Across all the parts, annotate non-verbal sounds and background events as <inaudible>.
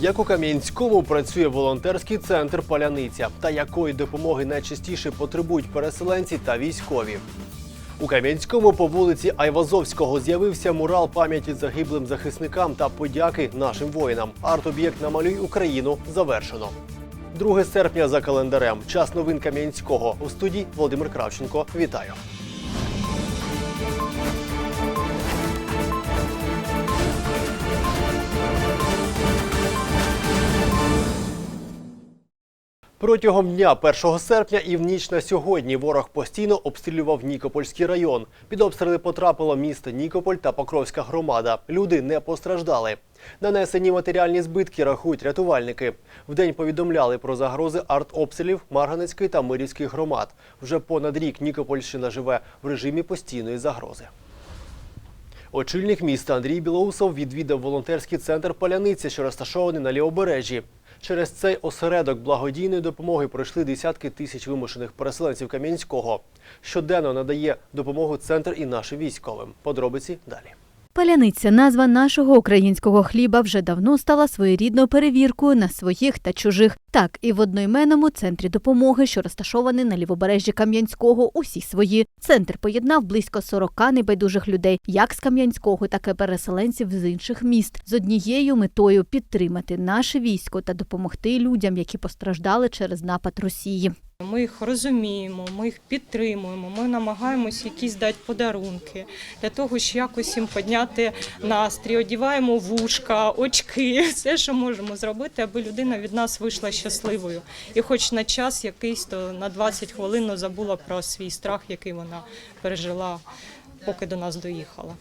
Як у Кам'янському працює волонтерський центр Паляниця та якої допомоги найчастіше потребують переселенці та військові. У Кам'янському по вулиці Айвазовського з'явився мурал пам'яті загиблим захисникам та подяки нашим воїнам. Арт-об'єкт «Намалюй Україну завершено. 2 серпня за календарем. Час новин Кам'янського. У студії Володимир Кравченко. Вітаю. Протягом дня 1 серпня і в ніч на сьогодні ворог постійно обстрілював Нікопольський район. Під обстріли потрапило місто Нікополь та Покровська громада. Люди не постраждали. Нанесені матеріальні збитки рахують рятувальники. Вдень повідомляли про загрози артобстрілів Марганецької та Мирівських громад. Вже понад рік Нікопольщина живе в режимі постійної загрози. Очільник міста Андрій Білоусов відвідав волонтерський центр Паляниця, що розташований на лівобережжі. Через цей осередок благодійної допомоги пройшли десятки тисяч вимушених переселенців Кам'янського. Щоденно надає допомогу центр і нашим військовим. Подробиці далі. Паляниця, назва нашого українського хліба, вже давно стала своєрідною перевіркою на своїх та чужих. Так і в одноіменному центрі допомоги, що розташований на лівобережжі Кам'янського, усі свої. Центр поєднав близько 40 небайдужих людей, як з Кам'янського, так і переселенців з інших міст, з однією метою підтримати наше військо та допомогти людям, які постраждали через напад Росії. Ми їх розуміємо, ми їх підтримуємо, ми намагаємось якісь дати подарунки для того, щоб якось їм підняти настрій, одіваємо вушка, очки, <laughs> все, що можемо зробити, аби людина від нас вийшла щасливою. І хоч на час якийсь, то на 20 хвилин ну, забула про свій страх, який вона пережила, поки до нас доїхала.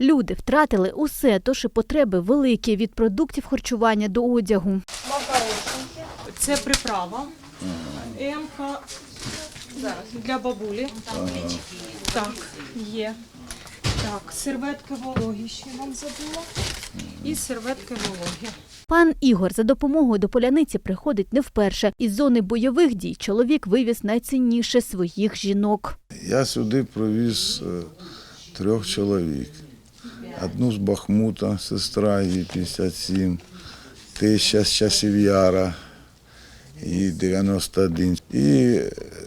Люди втратили усе, тож і потреби великі від продуктів харчування до одягу. Це приправа. Емка для бабулі. Так, є. Так, серветки вологі ще вам забула. І серветки вологі. Пан Ігор за допомогою до поляниці приходить не вперше. Із зони бойових дій чоловік вивіз найцінніше своїх жінок. Я сюди привіз е, трьох чоловік. Одну з Бахмута, сестра їй 57, теща з часів Яра, їй 91. І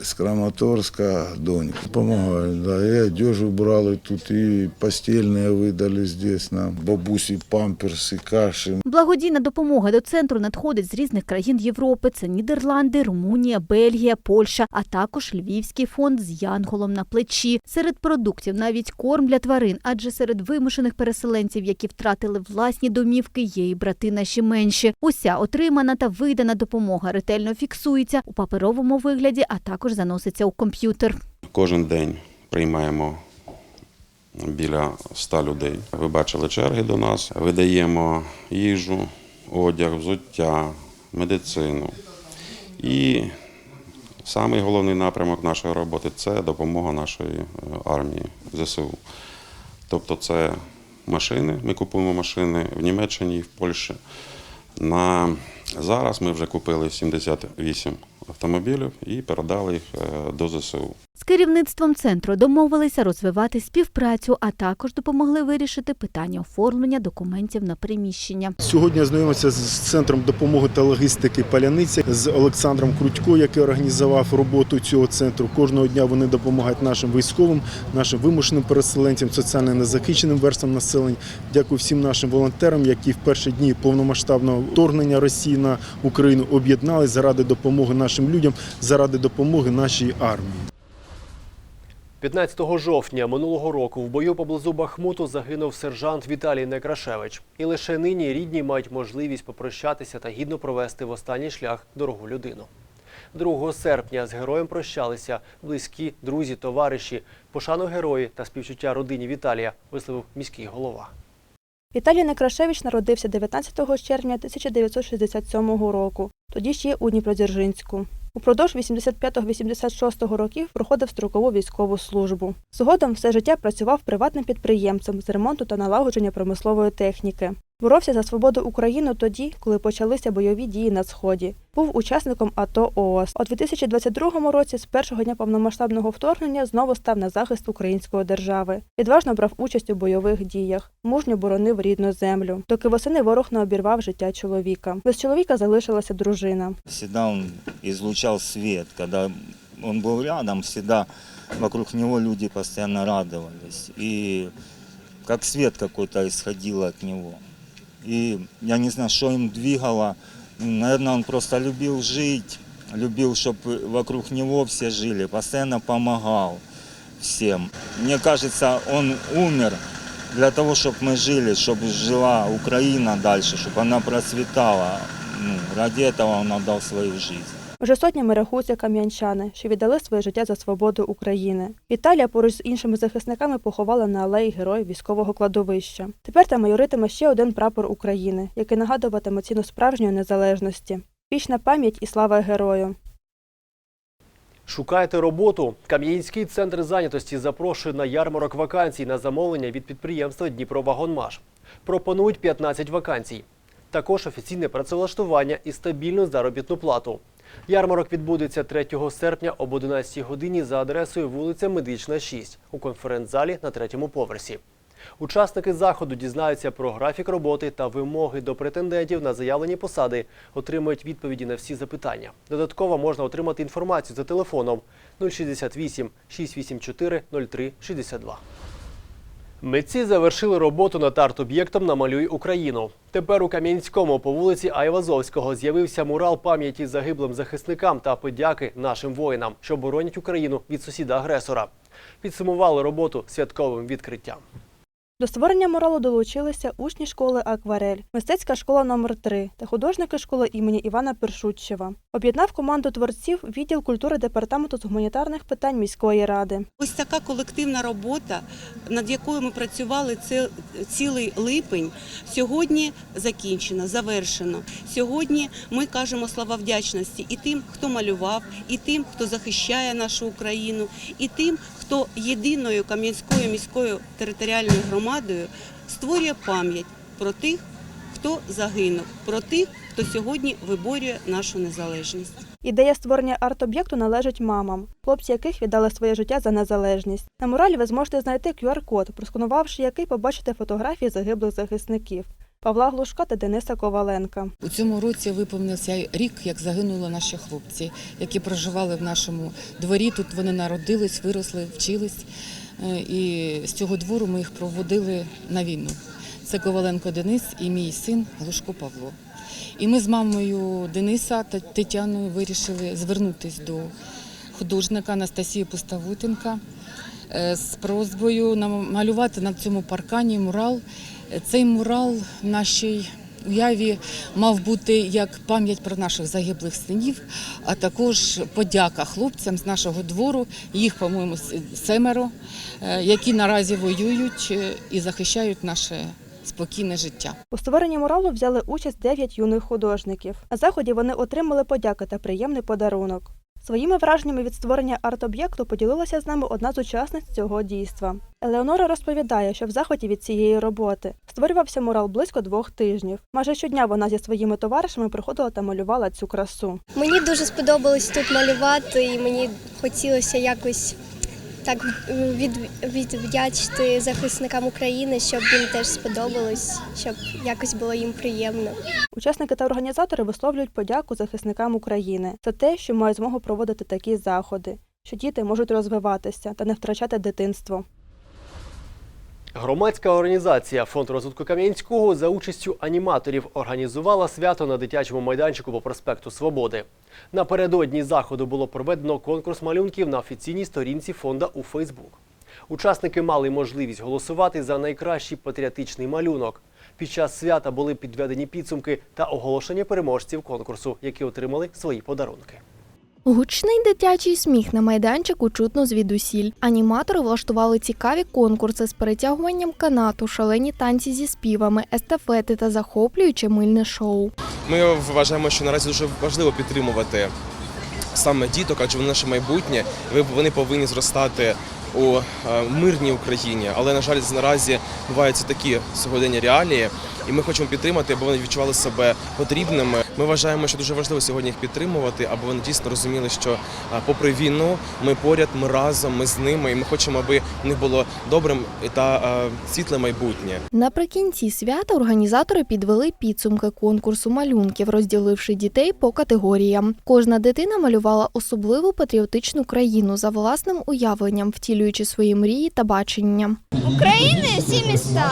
з Краматорська донька. Помагають, да. І одежу брали тут, і постільне видали здесь нам. Бабусі памперси, каші. Благодійна допомога до центру надходить з різних країн Європи. Це Нідерланди, Румунія, Бельгія, Польща, а також Львівський фонд з янголом на плечі. Серед продуктів навіть корм для тварин, адже серед вимушених переселенців, які втратили власні домівки, є і брати наші менші. Уся отримана та видана допомога ретельно фіксується у паперовому вигляді, а також заноситься у комп'ютер. Кожен день приймаємо біля 100 людей. Ви бачили черги до нас. Видаємо їжу, одяг, взуття, медицину. І самий головний напрямок нашої роботи це допомога нашої е, армії ЗСУ. Тобто це машини. Ми купуємо машини в Німеччині і в Польщі. На зараз ми вже купили 78 автомобілів і передали їх е, до ЗСУ. З керівництвом центру домовилися розвивати співпрацю, а також допомогли вирішити питання оформлення документів на приміщення. Сьогодні знайомимося з центром допомоги та логістики Паляниця з Олександром Крутько, який організував роботу цього центру. Кожного дня вони допомагають нашим військовим, нашим вимушеним переселенцям, соціально незахищеним верствам населення. Дякую всім нашим волонтерам, які в перші дні повномасштабного вторгнення Росії на Україну об'єднались заради допомоги нашим людям, заради допомоги нашій армії. 15 жовтня минулого року в бою поблизу Бахмуту загинув сержант Віталій Некрашевич. І лише нині рідні мають можливість попрощатися та гідно провести в останній шлях дорогу людину. 2 серпня з героєм прощалися близькі, друзі, товариші. Пошану герої та співчуття родині Віталія висловив міський голова. Віталій Некрашевич народився 19 червня 1967 року, тоді ще у Дніпродзержинську. Упродовж 85-86 років проходив строкову військову службу. Згодом все життя працював приватним підприємцем з ремонту та налагодження промислової техніки. Боровся за свободу України тоді, коли почалися бойові дії на сході. Був учасником АТО ООС. У 2022 році, з першого дня повномасштабного вторгнення, знову став на захист української держави. Відважно брав участь у бойових діях, мужньо боронив рідну землю. Доки восени ворог не обірвав життя чоловіка. Без чоловіка залишилася дружина. Всегда он излучал свет. Когда он был рядом, всегда вокруг него люди постоянно радовались. И как свет какой-то исходил от него. И я не знаю, что им двигало. Наверное, он просто любил жить, любил, чтобы вокруг него все жили, постоянно помогал всем. Мне кажется, он умер для того, чтобы мы жили, чтобы жила Украина дальше, чтобы она процветала. Ну, ради этого он отдал свою жизнь. Вже сотнями рахуються кам'янчани, що віддали своє життя за свободу України. Віталія поруч з іншими захисниками поховали на алеї Героїв військового кладовища. Тепер там майоритиме ще один прапор України, який нагадуватиме ціну справжньої незалежності. Вічна пам'ять і слава герою. Шукаєте роботу? Кам'янський центр зайнятості запрошує на ярмарок вакансій на замовлення від підприємства Дніпровагонмаш. Пропонують 15 вакансій. Також офіційне працевлаштування і стабільну заробітну плату. Ярмарок відбудеться 3 серпня об 11 годині за адресою вулиця Медична, 6 у конференц-залі на третьому поверсі. Учасники заходу дізнаються про графік роботи та вимоги до претендентів на заявлені посади, отримують відповіді на всі запитання. Додатково можна отримати інформацію за телефоном 068 684 03 62. Митці завершили роботу над арт-об'єктом «Намалюй Україну». Тепер у Кам'янському по вулиці Айвазовського з'явився мурал пам'яті загиблим захисникам та подяки нашим воїнам, що боронять Україну від сусіда-агресора. Підсумували роботу святковим відкриттям. До створення муралу долучилися учні школи Акварель, мистецька школа номер 3 та художники школи імені Івана Першутчева. Об'єднав команду творців відділ культури департаменту з гуманітарних питань міської ради. Ось така колективна робота, над якою ми працювали ці- цілий липень, сьогодні закінчена, завершено. Сьогодні ми кажемо слова вдячності і тим, хто малював, і тим, хто захищає нашу Україну, і тим, хто єдиною Кам'янською міською територіальною громадою створює пам'ять про тих, хто загинув, про тих, хто сьогодні виборює нашу незалежність. Ідея створення арт-об'єкту належить мамам, хлопці яких віддали своє життя за незалежність. На муралі ви зможете знайти QR-код, просканувавши який побачите фотографії загиблих захисників Павла Глушка та Дениса Коваленка. У цьому році виповнився рік, як загинули наші хлопці, які проживали в нашому дворі. Тут вони народились, виросли, вчились. Е, І з цього двору ми їх проводили на війну. Це Коваленко Денис і мій син Глушко Павло. І ми з мамою Дениса та Тетяною вирішили звернутися до художника Анастасії Пуставутенка з просьбою намалювати на цьому паркані мурал. Е, Цей мурал в нашій уяві мав бути як пам'ять про наших загиблих синів, а також подяка хлопцям з нашого двору. Їх, по-моєму, семеро, е, які наразі воюють е, і захищають наше спокійне життя. У створенні муралу взяли участь 9 юних художників. На заході вони отримали подяки та приємний подарунок. Своїми враженнями від створення арт-об'єкту поділилася з нами одна з учасниць цього дійства. Елеонора розповідає, що в захваті від цієї роботи створювався мурал близько двох тижнів. Майже щодня вона зі своїми товаришами приходила та малювала цю красу. Мені дуже сподобалось тут малювати, і мені хотілося якось так від, відвдячити захисникам України, щоб їм теж сподобалось, щоб якось було їм приємно. Учасники та організатори висловлюють подяку захисникам України за те, що мають змогу проводити такі заходи, що діти можуть розвиватися та не втрачати дитинство. Громадська організація Фонд розвитку Кам'янського за участю аніматорів організувала свято на дитячому майданчику по проспекту Свободи. Напередодні заходу було проведено конкурс малюнків на офіційній сторінці фонда у Фейсбук. Учасники мали можливість голосувати за найкращий патріотичний малюнок. Під час свята були підведені підсумки та оголошення переможців конкурсу, які отримали свої подарунки. Гучний дитячий сміх на майданчику чутно звідусіль. Аніматори влаштували цікаві конкурси з перетягуванням канату, шалені танці зі співами, естафети та захоплююче мильне шоу. Ми вважаємо, що наразі дуже важливо підтримувати саме діток, адже вони наше майбутнє. Вони повинні зростати у е, мирній Україні. Але на жаль, наразі буваються такі сьогодення реалії. і ми хочемо підтримати, аби вони відчували себе потрібними. Ми вважаємо, що дуже важливо сьогодні їх підтримувати, аби вони дійсно розуміли, що попри війну ми поряд, ми разом, ми з ними, і ми хочемо, аби в них було добрим та а, світле майбутнє. Наприкінці свята організатори підвели підсумки конкурсу малюнків, розділивши дітей по категоріям. Кожна дитина малювала особливу патріотичну країну за власним уявленням, втілюючи свої мрії та бачення. України всі міста.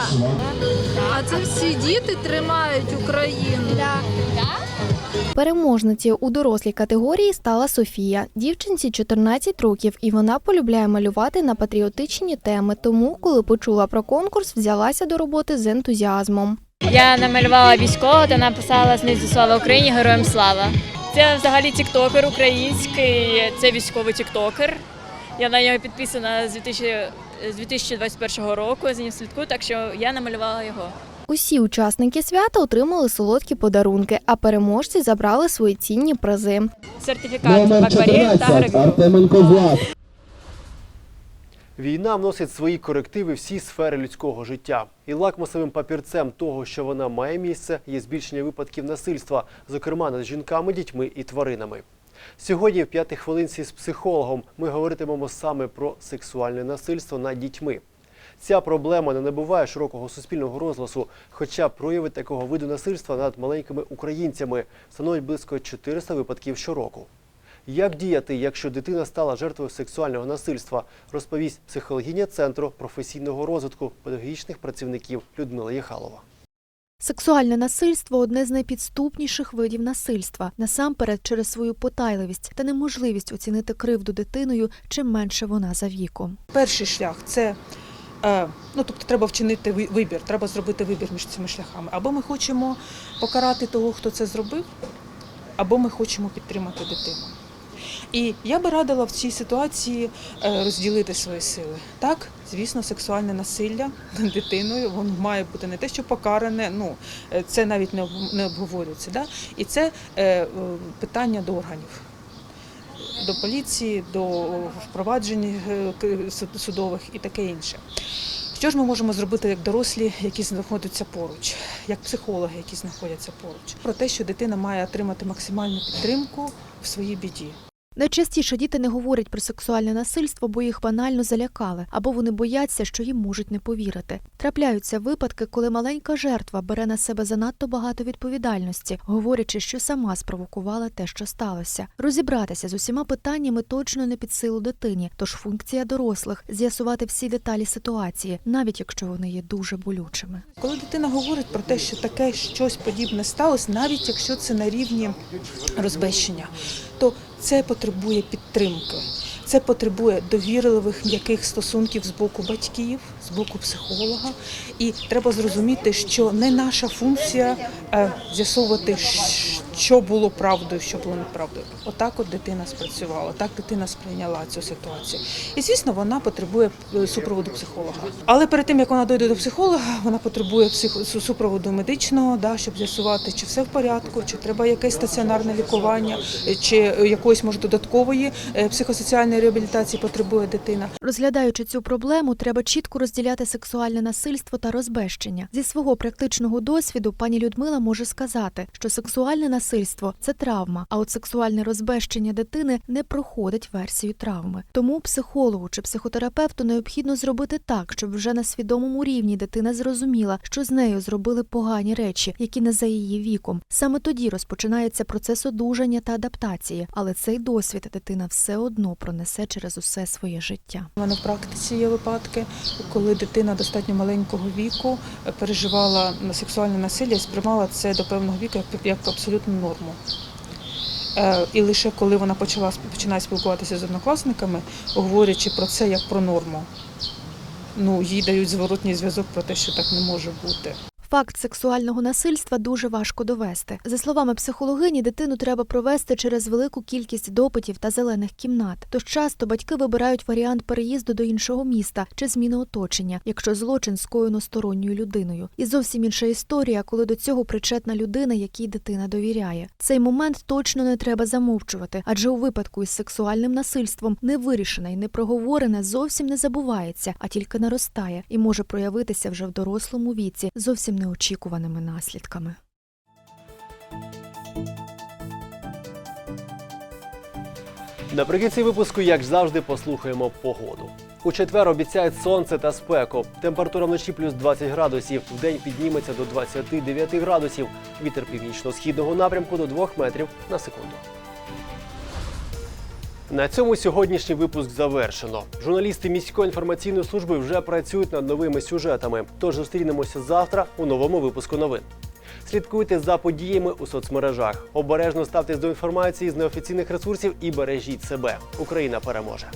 А це всі діти тримають Україну. Переможницею у дорослій категорії стала Софія. Дівчинці 14 років, і вона полюбляє малювати на патріотичні теми. Тому, коли почула про конкурс, взялася до роботи з ентузіазмом. Я намалювала військового та написала знизу слава Україні, героям слава. Це взагалі тіктокер український, це військовий тіктокер. Я на нього підписана з 2000 з 2021 року. За ним слідкую, так що я намалювала його. Усі учасники свята отримали солодкі подарунки, а переможці забрали свої цінні призи. Сертифікат акварель та гравюр. Війна вносить свої корективи всі сфери людського життя. І лакмусовим папірцем того, що вона має місце, є збільшення випадків насильства, зокрема над жінками, дітьми і тваринами. Сьогодні в п'ятій хвилинці з психологом ми говоритимемо саме про сексуальне насильство над дітьми. Ця проблема не набуває широкого суспільного розголосу, хоча прояви такого виду насильства над маленькими українцями становить близько 400 випадків щороку. Як діяти, якщо дитина стала жертвою сексуального насильства, розповість психологиня Центру професійного розвитку педагогічних працівників Людмила Єхалова. Сексуальне насильство одне з найпідступніших видів насильства, насамперед через свою потайливість та неможливість оцінити кривду дитиною, чим менше вона за віком. Перший шлях це ну, тобто треба вчинити вибір, треба зробити вибір між цими шляхами. Або ми хочемо покарати того, хто це зробив, або ми хочемо підтримати дитину. І я би радила в цій ситуації е, розділити свої сили. Так, звісно, сексуальне насилля над дитиною воно має бути не те, що покаране, ну е, це навіть не обговорюється. Да? І це е, е, питання до органів до поліції, до впроваджень е, судових і таке інше. Що ж ми можемо зробити як дорослі, які знаходяться поруч, як психологи, які знаходяться поруч, про те, що дитина має отримати максимальну підтримку в своїй біді. Найчастіше діти не говорять про сексуальне насильство, бо їх банально залякали, або вони бояться, що їм можуть не повірити. Трапляються випадки, коли маленька жертва бере на себе занадто багато відповідальності, говорячи, що сама спровокувала те, що сталося. Розібратися з усіма питаннями точно не під силу дитині, тож функція дорослих з'ясувати всі деталі ситуації, навіть якщо вони є дуже болючими. Коли дитина говорить про те, що таке щось подібне сталося, навіть якщо це на рівні розбещення, то це потребує підтримки. Це потребує довірливих м'яких стосунків з боку батьків, з боку психолога. І треба зрозуміти, що не наша функція е, з'ясовувати, що було правдою, що було неправдою. Отак от дитина спрацювала, так дитина сприйняла цю ситуацію. І звісно, вона потребує е, супроводу психолога. Але перед тим як вона дойде до психолога, вона потребує психо- супроводу медичного, да, щоб з'ясувати, чи все в порядку, чи треба якесь стаціонарне лікування, е, чи е, якоїсь може додаткової психосоціальної реабілітації потребує дитина. Розглядаючи цю проблему, треба чітко розділяти сексуальне насильство та розбещення. Зі свого практичного досвіду пані Людмила може сказати, що сексуальне насильство це травма, а от сексуальне розбещення дитини не проходить версію травми. Тому психологу чи психотерапевту необхідно зробити так, щоб вже на свідомому рівні дитина зрозуміла, що з нею зробили погані речі, які не за її віком. Саме тоді розпочинається процес одужання та адаптації, але цей досвід дитина все одно пронесе через усе своє життя. У мене в практиці є випадки, коли дитина достатньо маленького віку е, переживала сексуальне насилля і сприймала це до певного віку як, абсолютну норму. Е, І лише коли вона почала починає спілкуватися з однокласниками, говорячи про це як про норму, ну їй дають зворотній зв'язок про те, що так не може бути. Факт сексуального насильства дуже важко довести. За словами психологині, дитину треба провести через велику кількість допитів та зелених кімнат. Тож часто батьки вибирають варіант переїзду до іншого міста чи зміни оточення, якщо злочин скоєно сторонньою людиною. І зовсім інша історія, коли до цього причетна людина, якій дитина довіряє. Цей момент точно не треба замовчувати, адже у випадку із сексуальним насильством невирішене і непроговорене зовсім не забувається, а тільки наростає і може проявитися вже в дорослому віці, зовсім неочікуваними наслідками. Наприкінці випуску, як завжди, послухаємо погоду. У четвер обіцяють сонце та спеку. Температура вночі плюс 20 градусів. Вдень підніметься до 29 градусів. Вітер північно-східного напрямку до 2 метрів на секунду. На цьому сьогоднішній випуск завершено. Журналісти міської інформаційної служби вже працюють над новими сюжетами. Тож зустрінемося завтра у новому випуску новин. Слідкуйте за подіями у соцмережах. Обережно ставтесь до інформації з неофіційних ресурсів і бережіть себе. Україна переможе.